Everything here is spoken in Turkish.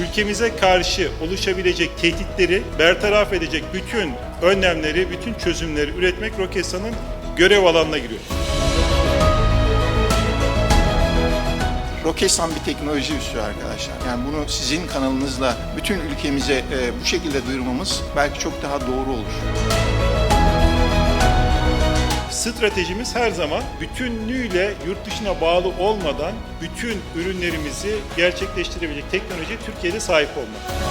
ülkemize karşı oluşabilecek tehditleri bertaraf edecek bütün önlemleri, bütün çözümleri üretmek Roketsan'ın görev alanına giriyor. Roketsan bir teknoloji üssü arkadaşlar. Yani bunu sizin kanalınızla bütün ülkemize e, bu şekilde duyurmamız belki çok daha doğru olur. Stratejimiz her zaman bütünlüğüyle yurt dışına bağlı olmadan bütün ürünlerimizi gerçekleştirebilecek teknolojiye Türkiye'de sahip olmak.